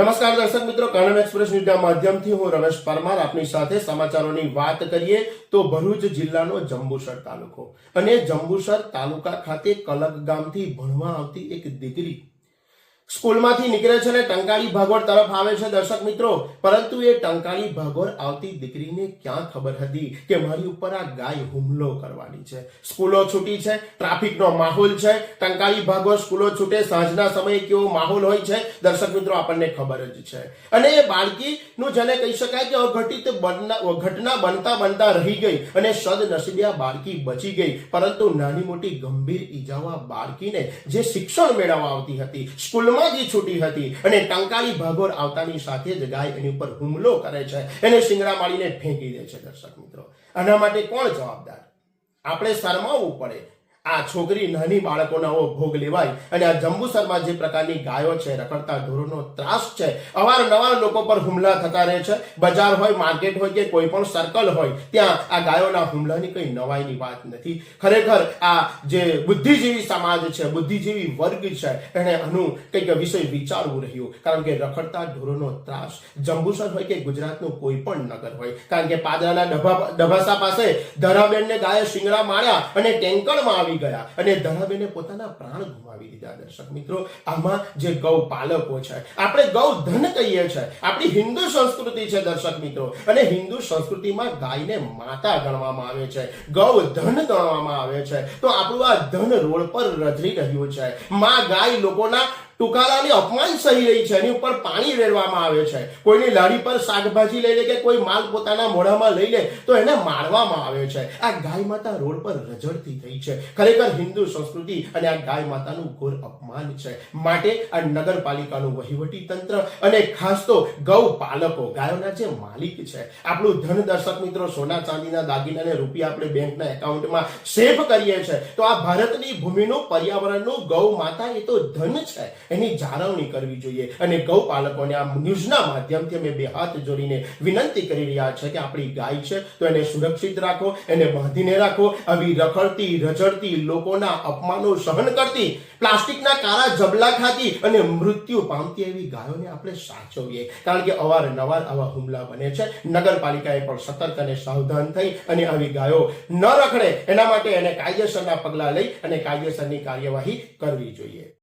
નમસ્કાર દર્શક મિત્રો કાનન એક્સપ્રેસ ન્યૂઝના માધ્યમથી હું રમેશ પરમાર. આપની સાથે સમાચારોની વાત કરીએ તો ભરૂચ જિલ્લાનો જંબુસર તાલુકો. અને જંબુસર તાલુકા ખાતે કલક ગામથી ભણવા આવતી એક દીકરી સ્કૂલમાંથી નીકળે છે અને ટંકાળી ભાગોળ તરફ આવે છે, દર્શક મિત્રો. પરંતુ એ ટંકાળી ભાગોળ આવતી દીકરીને ક્યાં ખબર હતી કે મારી ઉપર આ ગાય હુમલો કરવાની છે? સ્કૂલો છૂટી છે, ટ્રાફિકનો માહોલ છે. ટંકાળી ભાગોળ સ્કૂલો છૂટે, સાંજના સમયે કેવો માહોલ હોય છે, દર્શક મિત્રો, આપણને ખબર જ છે. અને એ બાળકીનું જેને કહી શકાય કે અઘટિત ઘટના બનતા બનતા રહી ગઈ અને સદનસીબે આ બાળકી બચી ગઈ. પરંતુ નાની મોટી ગંભીર ઈજાઓ બાળકીને જે શિક્ષણ મેળવવા આવતી હતી, સ્કૂલમાં જ છૂટી હતી અને ટંકાળી ભાગોર આવતાની સાથે જ ગાય એની ઉપર હુમલો કરે છે એને શિંગડા માળીને ફેંકી દે છે દર્શક મિત્રો. આના માટે કોણ જવાબદાર? આપણે શરમાવવું પડે. આ છોકરી નાની બાળકોના ભોગ લેવાય અને આ જંબુસરમાં જે પ્રકારની ગાયો છે, રખડતા ઢોરોનો ત્રાસ છે, અવારનવાર લોકો પર હુમલા થતા રહે છે. બજાર હોય, માર્કેટ હોય કે કોઈ પણ સર્કલ હોય, ત્યાં આ ગાયોના હુમલાની કઈ નવાઈની વાત નથી. ખરેખર આ જે બુદ્ધિજીવી સમાજ છે, બુદ્ધિજીવી વર્ગ છે એને આનું કંઈક વિષય વિચારવું રહ્યું. કારણ કે રખડતા ઢોરોનો ત્રાસ જંબુસર હોય કે ગુજરાતનું કોઈ પણ નગર હોય. કારણ કે પાદરાના ડભા ડભાસા પાસે ધરાબેનને ગાયે શિંગડા માર્યા અને ટેન્કરમાં આવી ગયા અને ધરાબેને પોતાના પ્રાણ ગુમાવી દીધા દર્શક મિત્રો. આમાં જે ગૌ પાલકો છે, આપણે ગૌ ધન કહીએ છીએ આપણી હિન્દુ સંસ્કૃતિ છે દર્શક મિત્રો. અને હિન્દુ સંસ્કૃતિમાં ગાયને માતા ગણવામાં આવે છે, ગૌ ધન ગણવામાં આવે છે. તો આપણું આ ધન રોડ પર રજરી રહ્યું છે. માં ગાય લોકોના ટુકારાની અપમાન સહી રહી છે, એની ઉપર પાણી રેડવામાં આવે છે. કોઈની લારી પર શાકભાજી લઈ લે કે કોઈ માલ પોતાના મોઢામાં લઈ લે, તો એને મારવામાં આવે છે. આ ગાય માતા રોડ પર રજડતી થઈ છે. ખરેખર હિન્દુ સંસ્કૃતિ અને આ ગાય માતાનું ઘોર અપમાન છે. માટે આ નગરપાલિકાનું વહીવટી તંત્ર અને ખાસ તો ગૌ પાલકો, ગાયોના જે માલિક છે, આપણું ધન દર્શક મિત્રો સોના ચાંદીના દાગીનાને રૂપિયા આપણે બેંકના એકાઉન્ટમાં સેવ કરીએ છીએ તો આ ભારતની ભૂમિનું, પર્યાવરણનું ગૌ માતા એ તો ધન છે. એની જાળવણી કરવી જોઈએ. અને ગૌપાલકોને આ ન્યૂઝના માધ્યમથી અમે બે હાથ જોડીને વિનંતી કરી રહ્યા છે કે આપણી ગાય છે તો એને સુરક્ષિત રાખો, એને બાંધીને રાખો. આવી રખડતી, રજડતી લોકોના અપમાનો સહન કરતી, પ્લાસ્ટિકના કાળા જબલા ખાતી અને મૃત્યુ પામતી એવી ગાયોને આપણે સાચવીએ. કારણ કે અવારનવાર આવા હુમલા બને છે. નગરપાલિકાએ પણ સતર્ક અને સાવધાન થઈ અને આવી ગાયો ન રખડે. એના માટે એને કાયદેસરના પગલાં લઈ અને કાયદેસરની કાર્યવાહી કરવી જોઈએ.